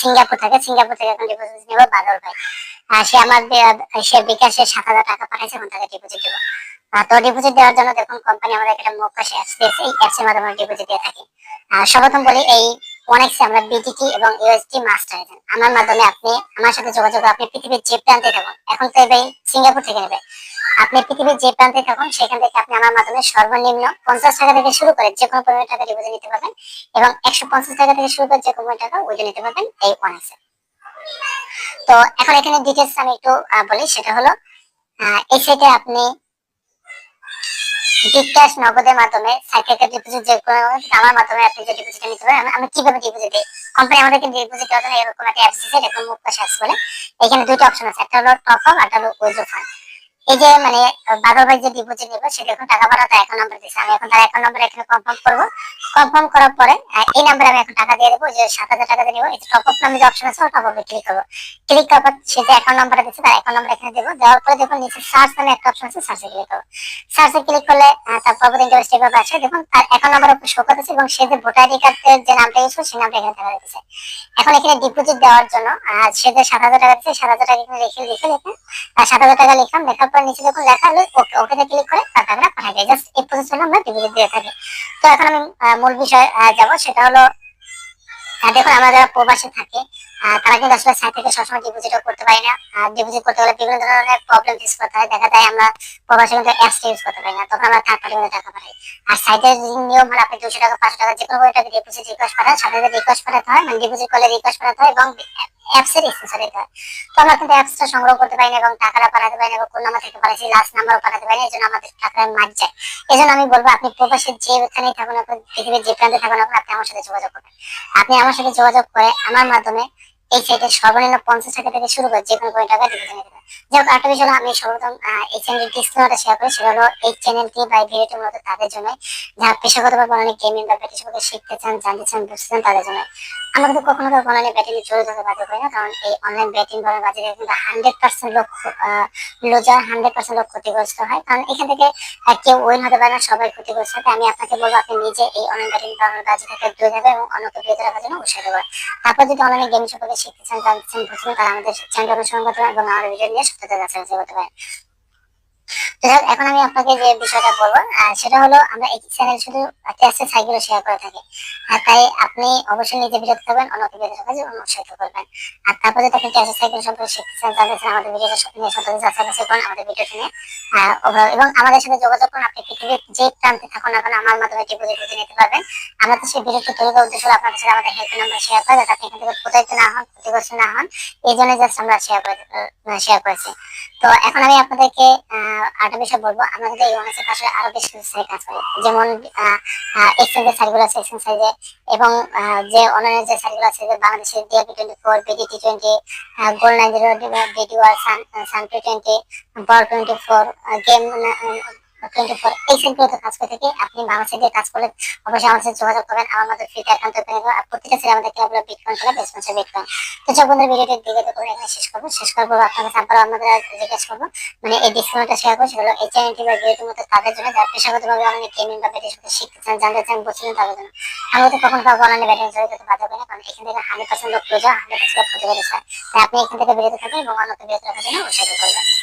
Singapore থেকে। Singapore থেকে এখন ডিপোজিট নেব বাদল ভাই সে আমার সে বিকাশে সাত হাজার টাকা পাঠাইছে তাকে ডিপোজিট দেবো। আপনি পৃথিবীর যে প্রান্তে থাকুন সেখান থেকে আপনি আমার মাধ্যমে সর্বনিম্ন পঞ্চাশ টাকা থেকে শুরু করে যে কোনো পরিমাণ টাকা ডিপোজিট নিতে পারবেন এবং একশো পঞ্চাশ টাকা থেকে শুরু করে যে কোনো টাকা উইথ নিতে পারবেন এই অনেকসে তো এখন এখানে ডিটেলস আমি একটু বলি, সেটা হলো এই সাইটে আপনি বিকাশ নগদের মাধ্যমে সাইট ডিপোজিট যে আমার মাধ্যমে আপনি যে ডিপোজিট নিতে পারেন, আমি- কীভাবে ডিপোজিট দিই? কোম্পানি আমাদেরকে ডিপোজিট জন্য এরকম একটা অ্যাপস দিচ্ছে এরকম মুখ সার্চ করে এখানে দুটো অপশন আছে, একটা হলো টপ আপ একটা হলো উইথড্র ফান্ড। এই যে মানে যে নিবে টাকা পাঠাতে অ্যাকাউন্ট নাম্বার দিচ্ছে আমি এখন তার নাম্বার এখানে কনফার্ম করব। কনফার্ম করার পরে এই নাম্বারে আমি এখন টাকা দিয়ে দেবো যে সাত হাজার টাকা দিয়ে এই টপ আপ নামে যে অপশন আছে টপ আপে ক্লিক করব। ক্লিক করার পর সে যে অ্যাকাউন্ট দিচ্ছে তার অ্যাকাউন্ট এখানে দেবো। দেওয়ার পরে দেখুন নিচে সার্চ নামে একটা অপশন আছে সার্চে ক্লিক করব। সার্চে ক্লিক করলে তার ইন্টারেস্ট এভাবে দেখুন তার অ্যাকাউন্ট এবং সে যে ভোটার আইডি কার্ডের যে নামটা সেই নামটা এখানে দেখা এখন এখানে ডিপোজিট দেওয়ার জন্য সে যে সাত হাজার টাকা দিচ্ছে সাত হাজার টাকা এখানে লিখে লিখে লিখে সাত হাজার টাকা লিখলাম লেখার পর নিচে যখন লেখা হলো, ওকে ওকে ক্লিক করে টাকাটা পাঠাই যায় জাস্ট এই প্রসেস হলো আমরা ডিপোজিট দিয়ে থাকি। তো এখন আমি মূল বিষয় যাব। সেটা হলো দেখুন, আমরা যারা প্রবাসে থাকে তারা কিন্তু আসলে সাইট থেকে সবসময় ডিপোজিটও করতে পারি না। ডিপোজিট করতে হলে বিভিন্ন ধরনের প্রবলেম ফেস করতে হয়। দেখা যায় আমরা প্রবাসে কিন্তু অ্যাপসটা ইউজ করতে পারি না, তখন আমরা থার্ড পার্টি টাকা পাঠাই। আর সাইটের নিয়ম হলো আপনি দুশো টাকা, পাঁচশো টাকা যে কোনো টাকা ডিপোজিট রিকোয়েস্ট পাঠান, সাথে রিকোয়েস্ট পাঠাতে হয়। মানে ডিপোজিট করলে রিকোয়েস্ট পাঠাতে হয় এবং এই জন্য আমি বলব, আপনি প্রবাসের যেখানেই থাকুন পৃথিবীর যে প্রান্তে থাকুন, আপনি আমার সাথে যোগাযোগ করবেন। আপনি আমার সাথে যোগাযোগ করে আমার মাধ্যমে এই সাইটে সর্বনিম্ন পঞ্চাশ টাকা থেকে শুরু করে যে কোনো টাকা পারেন। যাই হোক আমি সর্বপ্রথম এই ডিসক্রিপশনটা শেয়ার করি, সেটা হলো এই চ্যানেলটি বা এই ভিডিওটি মূলত তাদের জন্য যারা পেশাগতভাবে গেমিং বা পেশাগত শিখতে চান, জানতে চান, বুঝতে চান, তাদের জন্য আমরা কিন্তু কখনো কখনো ব্যাটিং জড়িত হতে বাধ্য করি না, কারণ এই অনলাইন ব্যাটিং ধরনের বাজারে কিন্তু হান্ড্রেড পার্সেন্ট লোক লোজার হান্ড্রেড পার্সেন্ট লোক ক্ষতিগ্রস্ত হয়, কারণ এখান থেকে কেউ উইন হতে পারে না, সবাই ক্ষতিগ্রস্ত হয়। আমি আপনাকে বলব, আপনি নিজে এই অনলাইন ব্যাটিং থেকে দূরে থাকবেন এবং অন্যকে রাখার জন্য তারপর যদি অনলাইনে গেম সম্পর্কে শিখতে চান, জানতে চান, বুঝতে চান আমাদের অনুসরণ করতে এবং আমাদের ভিডিও নিয়ে সত্যতা যাচাই বাছাই করতে পারেন তো যাই হোক, এখন আমি আপনাকে যে বিষয়টা বলব সেটা হলো আমরা এই চ্যানেল শুধু টেস্টের সাইকেল শেয়ার করে থাকি। তাই আপনি অবশ্যই নিজে বিরত থাকবেন অন্যকে বিরত থাকার উৎসাহিত করবেন আর তারপর যদি আপনি টেস্টের সাইকেল সম্পর্কে শিখতে চান চান আমাদের ভিডিওটা নিয়ে বাছাই করুন আমাদের ভিডিওটি নিয়ে এবং আমাদের সাথে যোগাযোগ করুন আপনি পৃথিবীর যে প্রান্তে থাকুন না কেন আমার মাধ্যমে ডিপোজিট করে নিতে পারবেন। আমরা তো সেই ভিডিওটি তৈরি করার উদ্দেশ্য হলো আপনাদের সাথে আমাদের হেল্প নাম্বার শেয়ার করে যাতে আপনি এখান থেকে প্রতারিত না হন ক্ষতিগ্রস্ত না হন। এই জন্য জাস্ট আমরা শেয়ার করে শেয়ার করেছি। তো এখন আমি আপনাদেরকে আহ, আরেকটা বিষয় বলব, আমাদের এই এর পাশে আরও বেশ কিছু সাইট আছে। যেমন এক্সচেঞ্জের সাইটগুলো আছে সাইজে এবং যে অনলাইন যে সাইটগুলো আছে, যে বাংলাদেশের DAP twenty four BD T twenty gold nine zero BD war sun sun two twenty ball twenty four game twenty কাজ করে আপনি অবশ্যই আমার যোগাযোগ করবেন। আমার শেষ করব। মানে তাদের জন্য বা ব্যাটিং সাথে শিখতে চান, জানতে জন্য। আমি তো কখনো না, কারণ এখান থেকে হান্ড্রেড পার্সেন্ট লোক আপনি এখান থেকে বেরোতে এবং অন্যকে বিরত রাখার জন্য করবেন